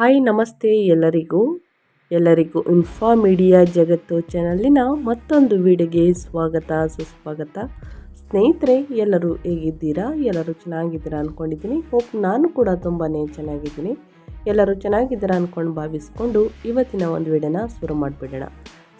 Hi ನಮಸ್ತೆ ಎಲ್ಲರಿಗೂ. ಎಲ್ಲರಿಗೂ ಇನ್ಫಾ ಮೀಡಿಯಾ ಜಗತ್ತು ಚಾನಲಿನ ಮತ್ತೊಂದು ವಿಡಿಯೋಗೆ ಸ್ವಾಗತ, ಸುಸ್ವಾಗತ. ಸ್ನೇಹಿತರೆ, ಎಲ್ಲರೂ ಹೇಗಿದ್ದೀರಾ? ಎಲ್ಲರೂ ಚೆನ್ನಾಗಿದ್ದೀರಾ ಅಂದ್ಕೊಂಡಿದ್ದೀನಿ ಹೋಪ್ ನಾನು ಕೂಡ ತುಂಬಾ ಚೆನ್ನಾಗಿದ್ದೀನಿ. ಎಲ್ಲರೂ ಚೆನ್ನಾಗಿದ್ದೀರಾ ಅಂದ್ಕೊಂಡು ಭಾವಿಸ್ಕೊಂಡು ಇವತ್ತಿನ ಒಂದು ವಿಡಿಯೋನ ಶುರು ಮಾಡಿಬಿಡೋಣ.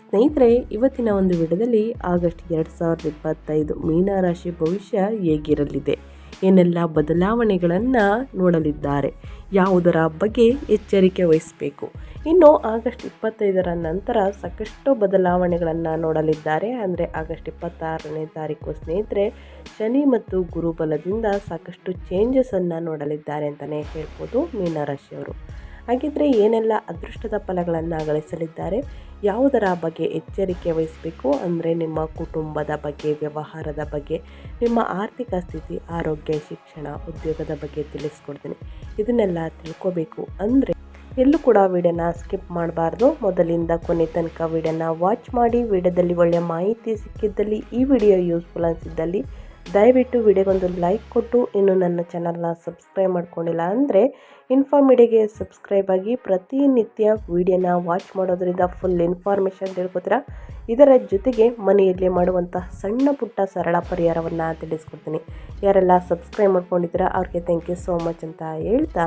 ಸ್ನೇಹಿತರೆ, ಇವತ್ತಿನ ಒಂದು ವಿಡಿಯೋದಲ್ಲಿ ಆಗಸ್ಟ್ ಎರಡು ಸಾವಿರದ ಇಪ್ಪತ್ತೈದು ಮೀನರಾಶಿ ಭವಿಷ್ಯ ಹೇಗಿರಲಿದೆ? ಏನೆಲ್ಲ ಬದಲಾವಣೆಗಳನ್ನು ನೋಡಲಿದ್ದಾರೆ? ಯಾವುದರ ಬಗ್ಗೆ ಎಚ್ಚರಿಕೆ ವಹಿಸಬೇಕು? ಇನ್ನು ಆಗಸ್ಟ್ ಇಪ್ಪತ್ತೈದರ ನಂತರ ಸಾಕಷ್ಟು ಬದಲಾವಣೆಗಳನ್ನು ನೋಡಲಿದ್ದಾರೆ. ಅಂದರೆ ಆಗಸ್ಟ್ ಇಪ್ಪತ್ತಾರನೇ ತಾರೀಕು ಸ್ನೇಹಿತರೆ, ಶನಿ ಮತ್ತು ಗುರುಬಲದಿಂದ ಸಾಕಷ್ಟು ಚೇಂಜಸನ್ನು ನೋಡಲಿದ್ದಾರೆ ಅಂತಲೇ ಹೇಳ್ಬೋದು ಮೀನರಾಶಿಯವರು. ಹಾಗಿದ್ರೆ ಏನೆಲ್ಲ ಅದೃಷ್ಟದ ಫಲಗಳನ್ನು ಗಳಿಸಲಿದ್ದಾರೆ? ಯಾವುದರ ಬಗ್ಗೆ ಎಚ್ಚರಿಕೆ ವಹಿಸಬೇಕು? ಅಂದರೆ ನಿಮ್ಮ ಕುಟುಂಬದ ಬಗ್ಗೆ, ವ್ಯವಹಾರದ ಬಗ್ಗೆ, ನಿಮ್ಮ ಆರ್ಥಿಕ ಸ್ಥಿತಿ, ಆರೋಗ್ಯ, ಶಿಕ್ಷಣ, ಉದ್ಯೋಗದ ಬಗ್ಗೆ ತಿಳಿಸ್ಕೊಡ್ತೀನಿ. ಇದನ್ನೆಲ್ಲ ತಿಳ್ಕೋಬೇಕು. ಅಂದರೆ ಎಲ್ಲೂ ಕೂಡ ವಿಡಿಯೋನ ಸ್ಕಿಪ್ ಮಾಡಬಾರ್ದು. ಮೊದಲಿಂದ ಕೊನೆ ತನಕ ವಿಡಿಯೋನ ವಾಚ್ ಮಾಡಿ, ವಿಡಿಯೋದಲ್ಲಿ ಒಳ್ಳೆಯ ಮಾಹಿತಿ ಸಿಕ್ಕಿದ್ದಲ್ಲಿ ಈ ವಿಡಿಯೋ ಯೂಸ್ಫುಲ್ ಅನಿಸಿದ್ದಲ್ಲಿ ದಯವಿಟ್ಟು ವಿಡಿಯೋಗೊಂದು ಲೈಕ್ ಕೊಟ್ಟು ಇನ್ನು ನನ್ನ ಚಾನಲ್ನ ಸಬ್ಸ್ಕ್ರೈಬ್ ಮಾಡ್ಕೊಂಡಿಲ್ಲ ಅಂದರೆ ಇನ್ಫಾರ್ಮಿಡಿಗೆ ಸಬ್ಸ್ಕ್ರೈಬ್ ಆಗಿ ಪ್ರತಿನಿತ್ಯ ವಿಡಿಯೋನ ವಾಚ್ ಮಾಡೋದ್ರಿಂದ ಫುಲ್ ಇನ್ಫಾರ್ಮೇಷನ್ ತಿಳ್ಕೊತೀರಾ. ಇದರ ಜೊತೆಗೆ ಮನೆಯಲ್ಲಿ ಮಾಡುವಂತಹ ಸಣ್ಣ ಪುಟ್ಟ ಸರಳ ಪರಿಹಾರವನ್ನು ತಿಳಿಸ್ಕೊಡ್ತೀನಿ. ಯಾರೆಲ್ಲ ಸಬ್ಸ್ಕ್ರೈಬ್ ಮಾಡ್ಕೊಂಡಿದ್ದೀರಾ ಅವ್ರಿಗೆ ಥ್ಯಾಂಕ್ ಯು ಸೋ ಮಚ್ ಅಂತ ಹೇಳ್ತಾ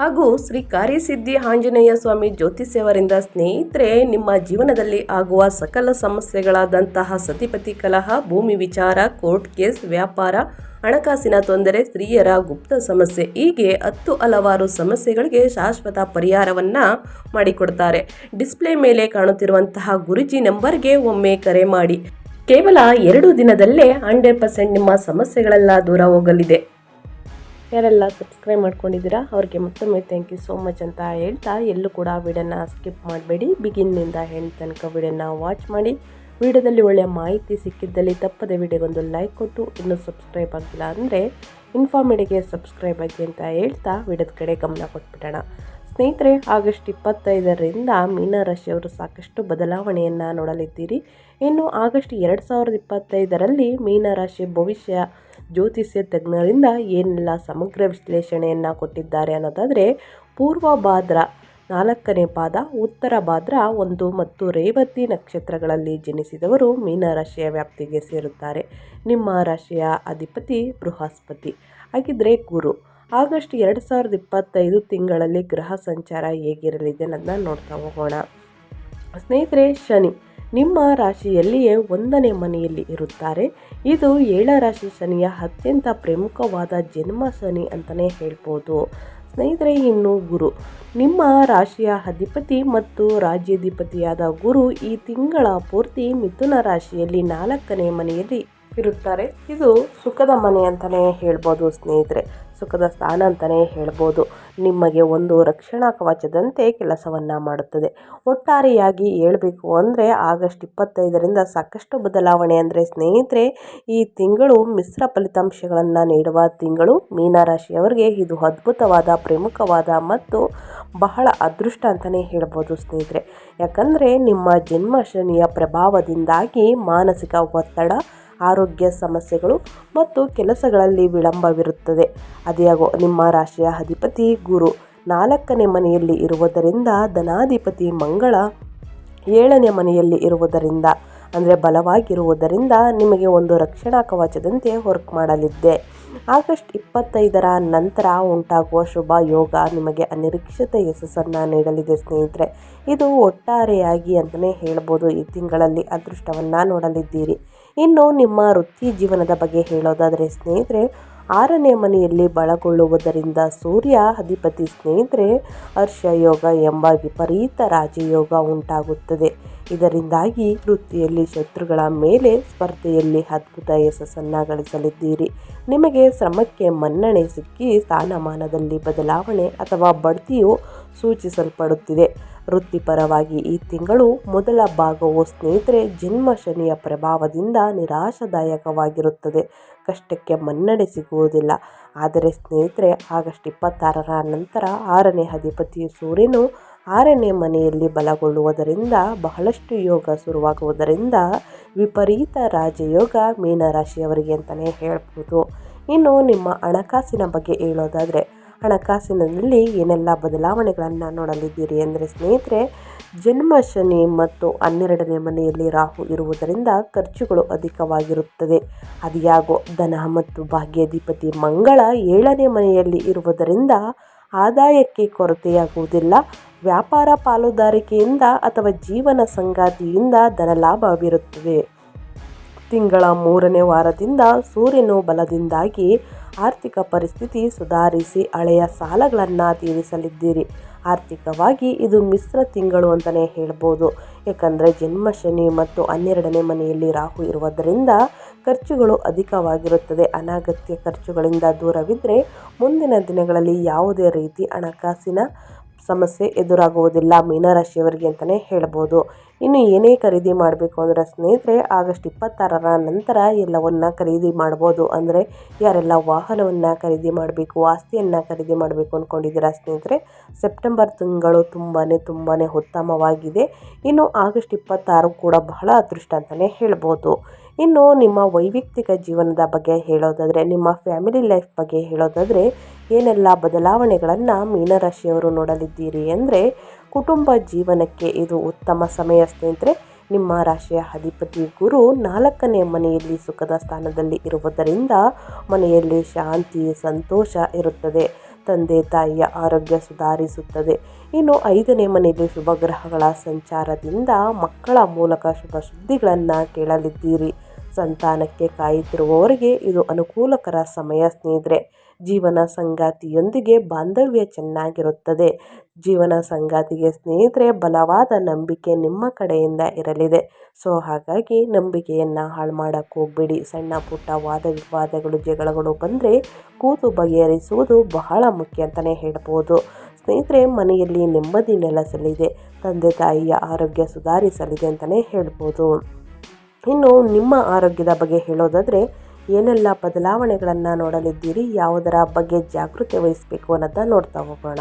ಹಾಗೂ ಶ್ರೀ ಕಾರ್ಯಸಿದ್ಧಿ ಆಂಜನೇಯ ಸ್ವಾಮಿ ಜ್ಯೋತಿಷ್ಯವರಿಂದ ಸ್ನೇಹಿತರೆ, ನಿಮ್ಮ ಜೀವನದಲ್ಲಿ ಆಗುವ ಸಕಲ ಸಮಸ್ಯೆಗಳಾದಂತಹ ಸತಿಪತಿ ಕಲಹ, ಭೂಮಿ ವಿಚಾರ, ಕೋರ್ಟ್ ಕೇಸ್, ವ್ಯಾಪಾರ, ಹಣಕಾಸಿನ ತೊಂದರೆ, ಸ್ತ್ರೀಯರ ಗುಪ್ತ ಸಮಸ್ಯೆ ಹೀಗೆ ಹತ್ತು ಹಲವಾರು ಸಮಸ್ಯೆಗಳಿಗೆ ಶಾಶ್ವತ ಪರಿಹಾರವನ್ನು ಮಾಡಿಕೊಡ್ತಾರೆ. ಡಿಸ್ಪ್ಲೇ ಮೇಲೆ ಕಾಣುತ್ತಿರುವಂತಹ ಗುರುಜಿ ನಂಬರ್ಗೆ ಒಮ್ಮೆ ಕರೆ ಮಾಡಿ. ಕೇವಲ ಎರಡು ದಿನದಲ್ಲೇ ಹಂಡ್ರೆಡ್ ಪರ್ಸೆಂಟ್ ನಿಮ್ಮ ಸಮಸ್ಯೆಗಳೆಲ್ಲ ದೂರ ಹೋಗಲಿದೆ. ಯಾರೆಲ್ಲ ಸಬ್ಸ್ಕ್ರೈಬ್ ಮಾಡ್ಕೊಂಡಿದ್ದೀರಾ, ಅವ್ರಿಗೆ ಮತ್ತೊಮ್ಮೆ ಥ್ಯಾಂಕ್ ಯು ಸೋ ಮಚ್ ಅಂತ ಹೇಳ್ತಾ ಎಲ್ಲೂ ಕೂಡ ವಿಡಿಯೋನ ಸ್ಕಿಪ್ ಮಾಡಬೇಡಿ. ಬಿಗಿನ್ನಿಂದ ಹೆಣ್ಣು ತನಕ ವಿಡಿಯೋನ ವಾಚ್ ಮಾಡಿ. ವಿಡಿಯೋದಲ್ಲಿ ಒಳ್ಳೆಯ ಮಾಹಿತಿ ಸಿಕ್ಕಿದ್ದಲ್ಲಿ ತಪ್ಪದೆ ವಿಡಿಯೋಗೊಂದು ಲೈಕ್ ಕೊಟ್ಟು, ಇನ್ನೂ ಸಬ್ಸ್ಕ್ರೈಬ್ ಆಗಿಲ್ಲ ಅಂದರೆ ಇನ್ಫಾರ್ಮೇಡಿಗೆ ಸಬ್ಸ್ಕ್ರೈಬ್ ಆಗಿ ಅಂತ ಹೇಳ್ತಾ ವಿಡಿಯೋದ ಕಡೆ ಗಮನ ಕೊಟ್ಬಿಡೋಣ. ಸ್ನೇಹಿತರೆ, ಆಗಸ್ಟ್ ಇಪ್ಪತ್ತೈದರಿಂದ ಮೀನರಾಶಿಯವರು ಸಾಕಷ್ಟು ಬದಲಾವಣೆಯನ್ನು ನೋಡಲಿದ್ದೀರಿ. ಇನ್ನು ಆಗಸ್ಟ್ ಎರಡು ಸಾವಿರದ ಇಪ್ಪತ್ತೈದರಲ್ಲಿ ಮೀನರಾಶಿ ಭವಿಷ್ಯ ಜ್ಯೋತಿಷ್ಯ ತಜ್ಞರಿಂದ ಏನೆಲ್ಲ ಸಮಗ್ರ ವಿಶ್ಲೇಷಣೆಯನ್ನು ಕೊಟ್ಟಿದ್ದಾರೆ ಅನ್ನೋದಾದರೆ, ಪೂರ್ವ ಭಾದ್ರ ನಾಲ್ಕನೇ ಪಾದ, ಉತ್ತರ ಭಾದ್ರ ಒಂದು ಮತ್ತು ರೇವತಿ ನಕ್ಷತ್ರಗಳಲ್ಲಿ ಜನಿಸಿದವರು ಮೀನರಾಶಿಯ ವ್ಯಾಪ್ತಿಗೆ ಸೇರುತ್ತಾರೆ. ನಿಮ್ಮ ರಾಶಿಯ ಅಧಿಪತಿ ಬೃಹಸ್ಪತಿ ಹಾಗಿದ್ರೆ ಗುರು. ಆಗಸ್ಟ್ ಎರಡು ಸಾವಿರದ ಇಪ್ಪತ್ತೈದು ತಿಂಗಳಲ್ಲಿ ಗ್ರಹ ಸಂಚಾರ ಹೇಗಿರಲಿದೆ ಅನ್ನೋದನ್ನ ನೋಡ್ತಾ ಹೋಗೋಣ. ಸ್ನೇಹಿತರೆ, ಶನಿ ನಿಮ್ಮ ರಾಶಿಯಲ್ಲಿಯೇ ಒಂದನೇ ಮನೆಯಲ್ಲಿ ಇರುತ್ತಾರೆ. ಇದು ಏಳ ರಾಶಿ ಶನಿಯ ಅತ್ಯಂತ ಪ್ರಮುಖವಾದ ಜನ್ಮ ಶನಿ ಅಂತಲೇ ಹೇಳ್ಬೋದು. ಸ್ನೇಹಿತರೆ, ಇನ್ನು ಗುರು. ನಿಮ್ಮ ರಾಶಿಯ ಅಧಿಪತಿ ಮತ್ತು ರಾಜ್ಯಾಧಿಪತಿಯಾದ ಗುರು ಈ ತಿಂಗಳ ಪೂರ್ತಿ ಮಿಥುನ ರಾಶಿಯಲ್ಲಿ ನಾಲ್ಕನೇ ಮನೆಯಲ್ಲಿ ಇರುತ್ತಾರೆ. ಇದು ಸುಖದ ಮನೆ ಅಂತಲೇ ಹೇಳ್ಬೋದು ಸ್ನೇಹಿತರೆ. ಸುಖದ ಸ್ಥಾನ ಅಂತಲೇ ಹೇಳ್ಬೋದು. ನಿಮಗೆ ಒಂದು ರಕ್ಷಣಾ ಕವಚದಂತೆ ಕೆಲಸವನ್ನು ಮಾಡುತ್ತದೆ. ಒಟ್ಟಾರೆಯಾಗಿ ಹೇಳಬೇಕು ಅಂದರೆ ಆಗಸ್ಟ್ ಇಪ್ಪತ್ತೈದರಿಂದ ಸಾಕಷ್ಟು ಬದಲಾವಣೆ ಅಂದರೆ ಸ್ನೇಹಿತರೆ, ಈ ತಿಂಗಳು ಮಿಶ್ರ ಫಲಿತಾಂಶಗಳನ್ನು ನೀಡುವ ತಿಂಗಳು ಮೀನರಾಶಿಯವರಿಗೆ ಇದು ಅದ್ಭುತವಾದ, ಪ್ರಮುಖವಾದ ಮತ್ತು ಬಹಳ ಅದೃಷ್ಟ ಅಂತಲೇ ಹೇಳ್ಬೋದು ಸ್ನೇಹಿತರೆ. ಯಾಕಂದರೆ ನಿಮ್ಮ ಜನ್ಮ ಪ್ರಭಾವದಿಂದಾಗಿ ಮಾನಸಿಕ ಒತ್ತಡ ಆರೋಗ್ಯ ಸಮಸ್ಯೆಗಳು ಮತ್ತು ಕೆಲಸಗಳಲ್ಲಿ ವಿಳಂಬವಿರುತ್ತದೆ. ಅದೇಗೋ ನಿಮ್ಮ ರಾಶಿಯ ಅಧಿಪತಿ ಗುರು ನಾಲ್ಕನೇ ಮನೆಯಲ್ಲಿ ಇರುವುದರಿಂದ ಧನಾಧಿಪತಿ ಮಂಗಳ ಏಳನೇ ಮನೆಯಲ್ಲಿ ಇರುವುದರಿಂದ, ಅಂದರೆ ಬಲವಾಗಿರುವುದರಿಂದ ನಿಮಗೆ ಒಂದು ರಕ್ಷಣಾ ಕವಚದಂತೆ ವರ್ಕ್ ಮಾಡಲಿದ್ದೆ. ಆಗಸ್ಟ್ ಇಪ್ಪತ್ತೈದರ ನಂತರ ಉಂಟಾಗುವ ಶುಭ ಯೋಗ ನಿಮಗೆ ಅನಿರೀಕ್ಷಿತ ಯಶಸ್ಸನ್ನು ನೀಡಲಿದೆ ಸ್ನೇಹಿತರೆ. ಇದು ಒಟ್ಟಾರೆಯಾಗಿ ಅಂತಲೇ ಹೇಳ್ಬೋದು. ಈ ತಿಂಗಳಲ್ಲಿ ಅದೃಷ್ಟವನ್ನು ನೋಡಲಿದ್ದೀರಿ. ಇನ್ನು ನಿಮ್ಮ ವೃತ್ತಿ ಜೀವನದ ಬಗ್ಗೆ ಹೇಳೋದಾದರೆ, ಸ್ನೇಹಿತರೆ, ಆರನೇ ಮನೆಯಲ್ಲಿ ಬಳಗೊಳ್ಳುವುದರಿಂದ ಸೂರ್ಯ ಅಧಿಪತಿ ಸ್ನೇಹಿತರೆ, ಹರ್ಷಯೋಗ ಎಂಬ ವಿಪರೀತ ರಾಜಯೋಗ ಉಂಟಾಗುತ್ತದೆ. ಇದರಿಂದಾಗಿ ವೃತ್ತಿಯಲ್ಲಿ ಶತ್ರುಗಳ ಮೇಲೆ ಸ್ಪರ್ಧೆಯಲ್ಲಿ ಅದ್ಭುತ ಯಶಸ್ಸನ್ನು ಗಳಿಸಲಿದ್ದೀರಿ. ನಿಮಗೆ ಶ್ರಮಕ್ಕೆ ಮನ್ನಣೆ ಸಿಕ್ಕಿ ಸ್ಥಾನಮಾನದಲ್ಲಿ ಬದಲಾವಣೆ ಅಥವಾ ಬಡ್ತಿಯು ಸೂಚಿಸಲ್ಪಡುತ್ತಿದೆ. ವೃತ್ತಿಪರವಾಗಿ ಈ ತಿಂಗಳು ಮೊದಲ ಭಾಗವು ಸ್ನೇಹಿತರೆ ಜನ್ಮ ಶನಿಯ ಪ್ರಭಾವದಿಂದ ನಿರಾಶಾದಾಯಕವಾಗಿರುತ್ತದೆ. ಕಷ್ಟಕ್ಕೆ ಮನ್ನಣೆ ಸಿಗುವುದಿಲ್ಲ. ಆದರೆ ಸ್ನೇಹಿತರೆ, ಆಗಸ್ಟ್ ಇಪ್ಪತ್ತಾರರ ನಂತರ ಆರನೇ ಅಧಿಪತಿ ಸೂರ್ಯನು ಆರನೇ ಮನೆಯಲ್ಲಿ ಬಲಗೊಳ್ಳುವುದರಿಂದ, ಬಹಳಷ್ಟು ಯೋಗ ಶುರುವಾಗುವುದರಿಂದ ವಿಪರೀತ ರಾಜಯೋಗ ಮೀನರಾಶಿಯವರಿಗೆ ಅಂತಲೇ ಹೇಳ್ಬೋದು. ಇನ್ನು ನಿಮ್ಮ ಹಣಕಾಸಿನ ಬಗ್ಗೆ ಹೇಳೋದಾದರೆ ಹಣಕಾಸಿನಲ್ಲಿ ಏನೆಲ್ಲ ಬದಲಾವಣೆಗಳನ್ನು ನೋಡಲಿದ್ದೀರಿ ಅಂದರೆ ಸ್ನೇಹಿತರೆ, ಜನ್ಮ ಶನಿ ಮತ್ತು ಹನ್ನೆರಡನೇ ಮನೆಯಲ್ಲಿ ರಾಹು ಇರುವುದರಿಂದ ಖರ್ಚುಗಳು ಅಧಿಕವಾಗಿರುತ್ತದೆ. ಅದಿಯಾಗೋ ಧನ ಮತ್ತು ಭಾಗ್ಯಾಧಿಪತಿ ಮಂಗಳ ಏಳನೇ ಮನೆಯಲ್ಲಿ ಇರುವುದರಿಂದ ಆದಾಯಕ್ಕೆ ಕೊರತೆಯಾಗುವುದಿಲ್ಲ. ವ್ಯಾಪಾರ ಪಾಲುದಾರಿಕೆಯಿಂದ ಅಥವಾ ಜೀವನ ಸಂಗಾತಿಯಿಂದ ಧನಲಾಭವಿರುತ್ತದೆ ತಿಂಗಳ ಮೂರನೇ ವಾರದಿಂದ ಸೂರ್ಯನು ಬಲದಿಂದಾಗಿ ಆರ್ಥಿಕ ಪರಿಸ್ಥಿತಿ ಸುಧಾರಿಸಿ ಹಳೆಯ ಸಾಲಗಳನ್ನು ತೀರಿಸಲಿದ್ದೀರಿ. ಆರ್ಥಿಕವಾಗಿ ಇದು ಮಿಶ್ರ ತಿಂಗಳು ಅಂತಲೇ ಹೇಳ್ಬೋದು. ಏಕೆಂದರೆ ಜನ್ಮ ಶನಿ ಮತ್ತು ಹನ್ನೆರಡನೇ ಮನೆಯಲ್ಲಿ ರಾಹು ಇರುವುದರಿಂದ ಖರ್ಚುಗಳು ಅಧಿಕವಾಗಿರುತ್ತದೆ. ಅನಗತ್ಯ ಖರ್ಚುಗಳಿಂದ ದೂರವಿದ್ದರೆ ಮುಂದಿನ ದಿನಗಳಲ್ಲಿ ಯಾವುದೇ ರೀತಿ ಹಣಕಾಸಿನ ಸಮಸ್ಯೆ ಎದುರಾಗುವುದಿಲ್ಲ. ಮೀನರಾಶಿಯವರಿಗೆ ಅಂತಲೇ ಹೇಳ್ಬೋದು. ಇನ್ನು ಏನೇ ಖರೀದಿ ಮಾಡಬೇಕು ಅಂದರೆ ಸ್ನೇಹಿತರೆ, ಆಗಸ್ಟ್ ಇಪ್ಪತ್ತಾರರ ನಂತರ ಎಲ್ಲವನ್ನು ಖರೀದಿ ಮಾಡ್ಬೋದು. ಅಂದರೆ ಯಾರೆಲ್ಲ ವಾಹನವನ್ನು ಖರೀದಿ ಮಾಡಬೇಕು, ಆಸ್ತಿಯನ್ನು ಖರೀದಿ ಮಾಡಬೇಕು ಅಂದ್ಕೊಂಡಿದ್ದೀರಾ ಸ್ನೇಹಿತರೆ, ಸೆಪ್ಟೆಂಬರ್ ತಿಂಗಳು ತುಂಬಾ ತುಂಬಾ ಉತ್ತಮವಾಗಿದೆ. ಇನ್ನು ಆಗಸ್ಟ್ ಇಪ್ಪತ್ತಾರು ಕೂಡ ಬಹಳ ಅದೃಷ್ಟ ಅಂತಲೇ ಹೇಳ್ಬೋದು. ಇನ್ನು ನಿಮ್ಮ ವೈಯಕ್ತಿಕ ಜೀವನದ ಬಗ್ಗೆ ಹೇಳೋದಾದರೆ, ನಿಮ್ಮ ಫ್ಯಾಮಿಲಿ ಲೈಫ್ ಬಗ್ಗೆ ಹೇಳೋದಾದರೆ, ಏನೆಲ್ಲ ಬದಲಾವಣೆಗಳನ್ನು ಮೀನರಾಶಿಯವರು ನೋಡಲಿದ್ದೀರಿ ಅಂದರೆ, ಕುಟುಂಬ ಜೀವನಕ್ಕೆ ಇದು ಉತ್ತಮ ಸಮಯ. ಸ್ನೇಹಿತರೆ, ನಿಮ್ಮ ರಾಶಿಯ ಅಧಿಪತಿ ಗುರು ನಾಲ್ಕನೇ ಮನೆಯಲ್ಲಿ ಸುಖದ ಸ್ಥಾನದಲ್ಲಿ ಇರುವುದರಿಂದ ಮನೆಯಲ್ಲಿ ಶಾಂತಿ, ಸಂತೋಷ ಇರುತ್ತದೆ. ತಂದೆ, ತಾಯಿಯ ಆರೋಗ್ಯ ಸುಧಾರಿಸುತ್ತದೆ. ಇನ್ನು ಐದನೇ ಮನೆಯಲ್ಲಿ ಶುಭ ಗ್ರಹಗಳ ಸಂಚಾರದಿಂದ ಮಕ್ಕಳ ಮೂಲಕ ಶುಭ ಸುದ್ದಿಗಳನ್ನು ಕೇಳಲಿದ್ದೀರಿ. ಸಂತಾನಕ್ಕೆ ಕಾಯುತ್ತಿರುವವರಿಗೆ ಇದು ಅನುಕೂಲಕರ ಸಮಯ, ಸ್ನೇಹಿತರೆ. ಜೀವನ ಸಂಗಾತಿಯೊಂದಿಗೆ ಬಾಂಧವ್ಯ ಚೆನ್ನಾಗಿರುತ್ತದೆ. ಜೀವನ ಸಂಗಾತಿಗೆ ಸ್ನೇಹಿತರೆ, ಬಲವಾದ ನಂಬಿಕೆ ನಿಮ್ಮ ಕಡೆಯಿಂದ ಇರಲಿದೆ. ಸೊ, ಹಾಗಾಗಿ ನಂಬಿಕೆಯನ್ನು ಹಾಳು ಮಾಡೋಕ್ಕೆ ಹೋಗಬೇಡಿ. ಸಣ್ಣ ಪುಟ್ಟ ವಾದ ವಿವಾದಗಳು, ಜಗಳಗಳು ಬಂದರೆ ಕೂತು ಬಗೆಹರಿಸುವುದು ಬಹಳ ಮುಖ್ಯ ಅಂತಲೇ ಹೇಳ್ಬೋದು. ಸ್ನೇಹಿತರೆ, ಮನೆಯಲ್ಲಿ ನೆಮ್ಮದಿ ನೆಲೆಸಲಿದೆ. ತಂದೆ ತಾಯಿಯ ಆರೋಗ್ಯ ಸುಧಾರಿಸಲಿದೆ ಅಂತಲೇ ಹೇಳ್ಬೋದು. ಇನ್ನು ನಿಮ್ಮ ಆರೋಗ್ಯದ ಬಗ್ಗೆ ಹೇಳೋದಾದರೆ, ಏನೆಲ್ಲ ಬದಲಾವಣೆಗಳನ್ನು ನೋಡಲಿದ್ದೀರಿ? ಯಾವುದರ ಬಗ್ಗೆ ಜಾಗೃತಿ ವಹಿಸಬೇಕು ಅನ್ನೋದನ್ನ ನೋಡ್ತಾ ಹೋಗೋಣ.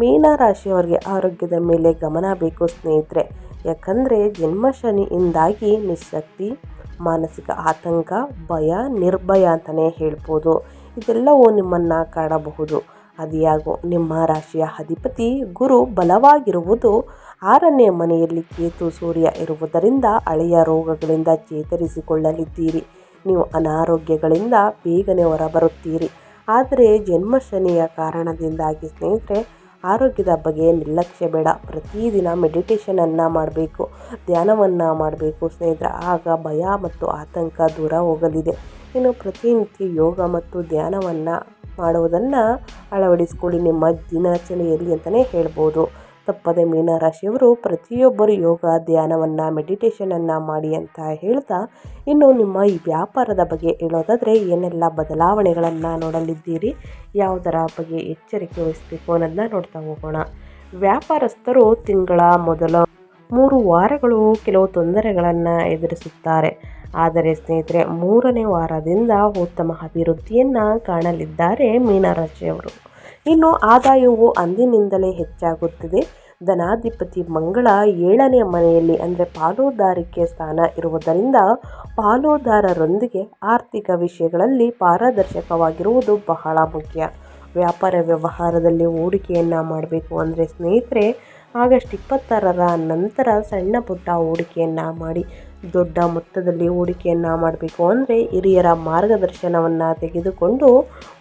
ಮೀನ ರಾಶಿಯವರಿಗೆ ಆರೋಗ್ಯದ ಮೇಲೆ ಗಮನ ಬೇಕು ಸ್ನೇಹಿತರೆ. ಯಾಕಂದರೆ ಜನ್ಮಶನಿಯಿಂದಾಗಿ ನಿಶಕ್ತಿ, ಮಾನಸಿಕ ಆತಂಕ, ಭಯ, ನಿರ್ಭಯ ಅಂತಲೇ ಹೇಳ್ಬೋದು. ಇದೆಲ್ಲವೂ ನಿಮ್ಮನ್ನು ಕಾಡಬಹುದು. ಅದಿಯಾಗೋ ನಿಮ್ಮ ರಾಶಿಯ ಅಧಿಪತಿ ಗುರು ಬಲವಾಗಿರುವುದು ಆರನೇ ಮನೆಯಲ್ಲಿ ಕೇತು ಸೂರ್ಯ ಇರುವುದರಿಂದ ಹಳೆಯ ರೋಗಗಳಿಂದ ಚೇತರಿಸಿಕೊಳ್ಳಲಿದ್ದೀರಿ. ನೀವು ಅನಾರೋಗ್ಯಗಳಿಂದ ಬೇಗನೆ ಹೊರಬರುತ್ತೀರಿ. ಆದರೆ ಜನ್ಮ ಶನಿಯ ಕಾರಣದಿಂದಾಗಿ ಸ್ನೇಹಿತರೆ, ಆರೋಗ್ಯದ ಬಗ್ಗೆ ನಿರ್ಲಕ್ಷ್ಯ ಬೇಡ. ಪ್ರತಿದಿನ ಮೆಡಿಟೇಷನನ್ನು ಮಾಡಬೇಕು, ಧ್ಯಾನವನ್ನು ಮಾಡಬೇಕು ಸ್ನೇಹಿತರೆ. ಆಗ ಭಯ ಮತ್ತು ಆತಂಕ ದೂರ ಹೋಗಲಿದೆ. ಇನ್ನು ಪ್ರತಿನಿತ್ಯ ಯೋಗ ಮತ್ತು ಧ್ಯಾನವನ್ನು ಮಾಡುವುದನ್ನು ಅಳವಡಿಸ್ಕೊಳ್ಳಿ. ನಿಮ್ಮ ದಿನಾಚರಣೆಯಲ್ಲಿ ಅಂತಲೇ ಹೇಳ್ಬೋದು. ತಪ್ಪದೆ ಮೀನರಾಶಿಯವರು ಪ್ರತಿಯೊಬ್ಬರು ಯೋಗ, ಧ್ಯಾನವನ್ನು ಮೆಡಿಟೇಷನನ್ನು ಮಾಡಿ ಅಂತ ಹೇಳ್ತಾ ಇನ್ನು ನಿಮ್ಮ ಈ ವ್ಯಾಪಾರದ ಬಗ್ಗೆ ಹೇಳೋದಾದರೆ ಏನೆಲ್ಲ ಬದಲಾವಣೆಗಳನ್ನು ನೋಡಲಿದ್ದೀರಿ? ಯಾವುದರ ಬಗ್ಗೆ ಎಚ್ಚರಿಕೆ ವಹಿಸಬೇಕು ಅನ್ನೋದನ್ನ ನೋಡ್ತಾ ಹೋಗೋಣ. ವ್ಯಾಪಾರಸ್ಥರು ತಿಂಗಳ ಮೊದಲ ಮೂರು ವಾರಗಳು ಕೆಲವು ತೊಂದರೆಗಳನ್ನು ಎದುರಿಸುತ್ತಾರೆ. ಆದರೆ ಸ್ನೇಹಿತರೆ, ಮೂರನೇ ವಾರದಿಂದ ಉತ್ತಮ ಅಭಿವೃದ್ಧಿಯನ್ನು ಕಾಣಲಿದ್ದಾರೆ ಮೀನರಾಶಿಯವರು. ಇನ್ನು ಆದಾಯವು ಅಂದಿನಿಂದಲೇ ಹೆಚ್ಚಾಗುತ್ತದೆ. ಧನಾಧಿಪತಿ ಮಂಗಳ ಏಳನೇ ಮನೆಯಲ್ಲಿ ಅಂದರೆ ಪಾಲುದಾರಿಕೆ ಸ್ಥಾನ ಇರುವುದರಿಂದ ಪಾಲುದಾರರೊಂದಿಗೆ ಆರ್ಥಿಕ ವಿಷಯಗಳಲ್ಲಿ ಪಾರದರ್ಶಕವಾಗಿರುವುದು ಬಹಳ ಮುಖ್ಯ. ವ್ಯಾಪಾರ ವ್ಯವಹಾರದಲ್ಲಿ ಹೂಡಿಕೆಯನ್ನು ಮಾಡಬೇಕು ಅಂದರೆ ಸ್ನೇಹಿತರೆ, ಆಗಸ್ಟ್ ಇಪ್ಪತ್ತಾರರ ನಂತರ ಸಣ್ಣ ಪುಟ್ಟ ಹೂಡಿಕೆಯನ್ನು ಮಾಡಿ ದೊಡ್ಡ ಮೊತ್ತದಲ್ಲಿ ಹೂಡಿಕೆಯನ್ನು ಮಾಡಬೇಕು ಅಂದರೆ ಹಿರಿಯರ ಮಾರ್ಗದರ್ಶನವನ್ನು ತೆಗೆದುಕೊಂಡು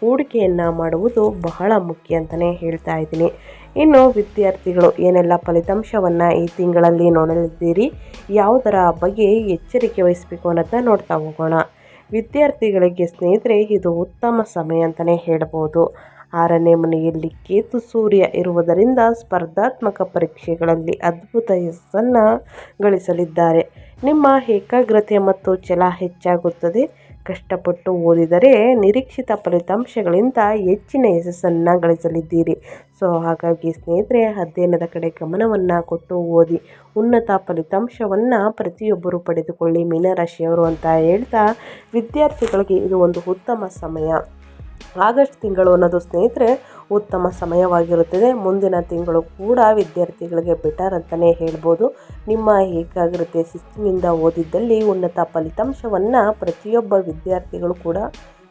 ಹೂಡಿಕೆಯನ್ನು ಮಾಡುವುದು ಬಹಳ ಮುಖ್ಯ ಅಂತಲೇ ಹೇಳ್ತಾ ಇದ್ದೀನಿ. ಇನ್ನು ವಿದ್ಯಾರ್ಥಿಗಳು ಏನೆಲ್ಲ ಫಲಿತಾಂಶವನ್ನು ಈ ತಿಂಗಳಲ್ಲಿ ನೋಡಲಿದ್ದೀರಿ, ಯಾವುದರ ಬಗ್ಗೆ ಎಚ್ಚರಿಕೆ ವಹಿಸಬೇಕು ಅನ್ನೋದನ್ನ ನೋಡ್ತಾ ಹೋಗೋಣ. ವಿದ್ಯಾರ್ಥಿಗಳಿಗೆ ಸ್ನೇಹಿತರೆ, ಇದು ಉತ್ತಮ ಸಮಯ ಅಂತಲೇ ಹೇಳ್ಬೋದು. ಆರನೇ ಮನೆಯಲ್ಲಿ ಕೇತು ಸೂರ್ಯ ಇರುವುದರಿಂದ ಸ್ಪರ್ಧಾತ್ಮಕ ಪರೀಕ್ಷೆಗಳಲ್ಲಿ ಅದ್ಭುತ ಯಶಸ್ಸನ್ನು ಗಳಿಸಲಿದ್ದಾರೆ. ನಿಮ್ಮ ಏಕಾಗ್ರತೆ ಮತ್ತು ಛಲ ಹೆಚ್ಚಾಗುತ್ತದೆ. ಕಷ್ಟಪಟ್ಟು ಓದಿದರೆ ನಿರೀಕ್ಷಿತ ಫಲಿತಾಂಶಗಳಿಂದ ಹೆಚ್ಚಿನ ಯಶಸ್ಸನ್ನು ಗಳಿಸಲಿದ್ದೀರಿ. ಸೊ, ಹಾಗಾಗಿ ಸ್ನೇಹಿತರೆ, ಅಧ್ಯಯನದ ಕಡೆ ಗಮನವನ್ನು ಕೊಟ್ಟು ಓದಿ. ಉನ್ನತ ಫಲಿತಾಂಶವನ್ನು ಪ್ರತಿಯೊಬ್ಬರು ಪಡೆದುಕೊಳ್ಳಿ. ಮೀನರಾಶಿಯವರು ಅಂತ ಹೇಳ್ತಾ ವಿದ್ಯಾರ್ಥಿಗಳಿಗೆ ಇದು ಒಂದು ಉತ್ತಮ ಸಮಯ. ಆಗಸ್ಟ್ ತಿಂಗಳು ಅನ್ನೋದು ಸ್ನೇಹಿತರೆ ಉತ್ತಮ ಸಮಯವಾಗಿರುತ್ತದೆ. ಮುಂದಿನ ತಿಂಗಳು ಕೂಡ ವಿದ್ಯಾರ್ಥಿಗಳಿಗೆ ಬೆಟರ್ ಅಂತಲೇ ಹೇಳ್ಬೋದು. ನಿಮ್ಮ ಏಕಾಗ್ರತೆ ಶಿಸ್ತಿನಿಂದ ಓದಿದ್ದಲ್ಲಿ ಉನ್ನತ ಫಲಿತಾಂಶವನ್ನು ಪ್ರತಿಯೊಬ್ಬ ವಿದ್ಯಾರ್ಥಿಗಳು ಕೂಡ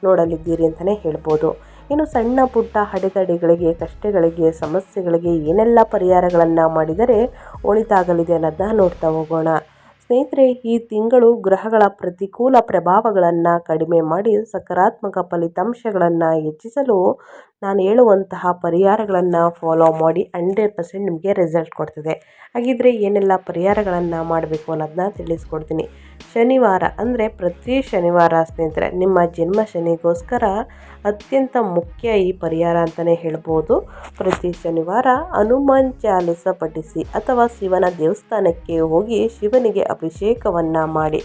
ನೋಡಲಿದ್ದೀರಿ ಅಂತಲೇ ಹೇಳ್ಬೋದು. ಇನ್ನು ಸಣ್ಣ ಪುಟ್ಟ ಅಡೆತಡೆಗಳಿಗೆ, ಕಷ್ಟಗಳಿಗೆ, ಸಮಸ್ಯೆಗಳಿಗೆ ಏನೆಲ್ಲ ಪರಿಹಾರಗಳನ್ನು ಮಾಡಿದರೆ ಒಳಿತಾಗಲಿದೆ ಅನ್ನೋದನ್ನ ನೋಡ್ತಾ ಹೋಗೋಣ. ಸ್ನೇಹಿತರೆ, ಈ ತಿಂಗಳು ಗ್ರಹಗಳ ಪ್ರತಿಕೂಲ ಪ್ರಭಾವಗಳನ್ನು ಕಡಿಮೆ ಮಾಡಿ ಸಕಾರಾತ್ಮಕ ಫಲಿತಾಂಶಗಳನ್ನು ಹೆಚ್ಚಿಸಲು ನಾನು ಹೇಳುವಂತಹ ಪರಿಹಾರಗಳನ್ನು ಫಾಲೋ ಮಾಡಿ ಹಂಡ್ರೆಡ್ ಪರ್ಸೆಂಟ್ ನಿಮಗೆ ರಿಸಲ್ಟ್ ಕೊಡ್ತದೆ. ಹಾಗಿದ್ರೆ ಏನೆಲ್ಲ ಪರಿಹಾರಗಳನ್ನು ಮಾಡಬೇಕು ಅನ್ನೋದನ್ನ ತಿಳಿಸ್ಕೊಡ್ತೀನಿ. ಶನಿವಾರ ಅಂದರೆ ಪ್ರತಿ ಶನಿವಾರ ಸ್ನೇಹಿತರೆ, ನಿಮ್ಮ ಜನ್ಮ ಶನಿಗೋಸ್ಕರ ಅತ್ಯಂತ ಮುಖ್ಯ ಈ ಪರಿಹಾರ ಅಂತಲೇ ಹೇಳ್ಬೋದು. ಪ್ರತಿ ಶನಿವಾರ ಹನುಮಾನ್ ಚಾಲಿಸ ಪಠಿಸಿ ಅಥವಾ ಶಿವನ ದೇವಸ್ಥಾನಕ್ಕೆ ಹೋಗಿ ಶಿವನಿಗೆ ಅಭಿಷೇಕವನ್ನು ಮಾಡಿ,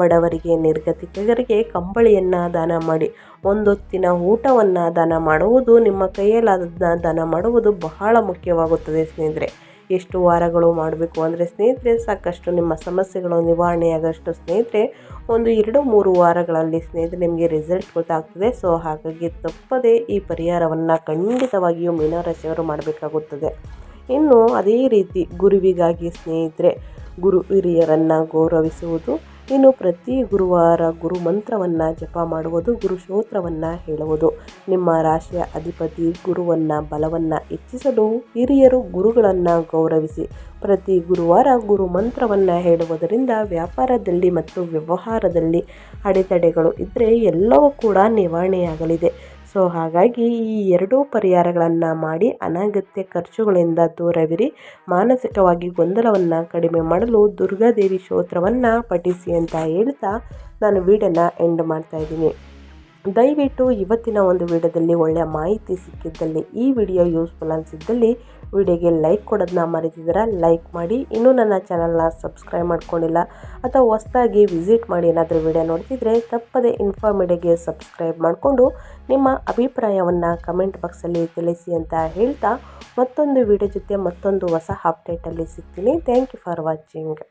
ಬಡವರಿಗೆ, ನಿರ್ಗತಿಕರಿಗೆ ಕಂಬಳಿಯನ್ನು ದಾನ ಮಾಡಿ ಒಂದೊತ್ತಿನ ಊಟವನ್ನು ದಾನ ಮಾಡುವುದು, ನಿಮ್ಮ ಕೈಯಲ್ಲಾದದನ್ನ ದಾನ ಮಾಡುವುದು ಬಹಳ ಮುಖ್ಯವಾಗುತ್ತದೆ ಸ್ನೇಹಿತರೆ. ಎಷ್ಟು ವಾರಗಳು ಮಾಡಬೇಕು ಅಂದರೆ ಸ್ನೇಹಿತರೆ, ಸಾಕಷ್ಟು ನಿಮ್ಮ ಸಮಸ್ಯೆಗಳು ನಿವಾರಣೆಯಾಗಷ್ಟು ಸ್ನೇಹಿತರೆ, ಒಂದು ಎರಡು ಮೂರು ವಾರಗಳಲ್ಲಿ ಸ್ನೇಹಿತರೆ ನಿಮಗೆ ರಿಸಲ್ಟ್ ಗೊತ್ತಾಗ್ತದೆ. ಸೊ ಹಾಗಾಗಿ ತಪ್ಪದೇ ಈ ಪರಿಹಾರವನ್ನು ಖಂಡಿತವಾಗಿಯೂ ಮೀನರಾಶಿಯವರು ಮಾಡಬೇಕಾಗುತ್ತದೆ. ಇನ್ನು ಅದೇ ರೀತಿ ಗುರುವಿಗಾಗಿ ಸ್ನೇಹಿತರೆ, ಗುರು ಹಿರಿಯರನ್ನು ಗೌರವಿಸುವುದು ಇನ್ನು ಪ್ರತಿ ಗುರುವಾರ ಗುರು ಮಂತ್ರವನ್ನು ಜಪ ಮಾಡುವುದು, ಗುರು ಸ್ತೋತ್ರವನ್ನು ಹೇಳುವುದು. ನಿಮ್ಮ ರಾಶಿಯ ಅಧಿಪತಿ ಗುರುವನ್ನು ಬಲವನ್ನು ಹೆಚ್ಚಿಸಲು ಹಿರಿಯರು ಗುರುಗಳನ್ನು ಗೌರವಿಸಿ. ಪ್ರತಿ ಗುರುವಾರ ಗುರು ಮಂತ್ರವನ್ನು ಹೇಳುವುದರಿಂದ ವ್ಯಾಪಾರದಲ್ಲಿ ಮತ್ತು ವ್ಯವಹಾರದಲ್ಲಿ ಅಡೆತಡೆಗಳು ಇದ್ದರೆ ಎಲ್ಲವೂ ಕೂಡ ನಿವಾರಣೆಯಾಗಲಿದೆ. ಸೊ ಹಾಗಾಗಿ ಈ ಎರಡೂ ಪರಿಹಾರಗಳನ್ನು ಮಾಡಿ ಅನಗತ್ಯ ಖರ್ಚುಗಳಿಂದ ದೂರವಿರಿ. ಮಾನಸಿಕವಾಗಿ ಗೊಂದಲವನ್ನು ಕಡಿಮೆ ಮಾಡಲು ದುರ್ಗಾದೇವಿ ಸ್ತೋತ್ರವನ್ನು ಪಠಿಸಿ ಅಂತ ಹೇಳ್ತಾ ನಾನು ವೀಡಿಯೋನ ಎಂಡ್ ಮಾಡ್ತಾ ಇದ್ದೀನಿ. ದಯವಿಟ್ಟು ಇವತ್ತಿನ ಒಂದು ವಿಡಿಯೋದಲ್ಲಿ ಒಳ್ಳೆಯ ಮಾಹಿತಿ ಸಿಕ್ಕಿದ್ದಲ್ಲಿ ಈ ವಿಡಿಯೋ ಯೂಸ್ಫುಲ್ ಅನಿಸಿದ್ದಲ್ಲಿ ವಿಡಿಯೋಗೆ ಲೈಕ್ ಕೊಡೋದನ್ನ ಮರೆತಿದ್ದೀರಾ? ಲೈಕ್ ಮಾಡಿ. ಇನ್ನೂ ನನ್ನ ಚಾನಲ್ನ ಸಬ್ಸ್ಕ್ರೈಬ್ ಮಾಡ್ಕೊಂಡಿಲ್ಲ ಅಥವಾ ಹೊಸ್ದಾಗಿ ವಿಸಿಟ್ ಮಾಡಿ ಏನಾದರೂ ವಿಡಿಯೋ ನೋಡ್ತಿದ್ರೆ ತಪ್ಪದೆ ಇನ್ಫಾರ್ಮಿಡಿಗೆ ಸಬ್ಸ್ಕ್ರೈಬ್ ಮಾಡಿಕೊಂಡು ನಿಮ್ಮ ಅಭಿಪ್ರಾಯವನ್ನು ಕಮೆಂಟ್ ಬಾಕ್ಸಲ್ಲಿ ತಿಳಿಸಿ ಅಂತ ಹೇಳ್ತಾ ಮತ್ತೊಂದು ವಿಡಿಯೋ ಜೊತೆ ಮತ್ತೊಂದು ಹೊಸ ಅಪ್ಡೇಟಲ್ಲಿ ಸಿಗ್ತೀನಿ. Thank you for watching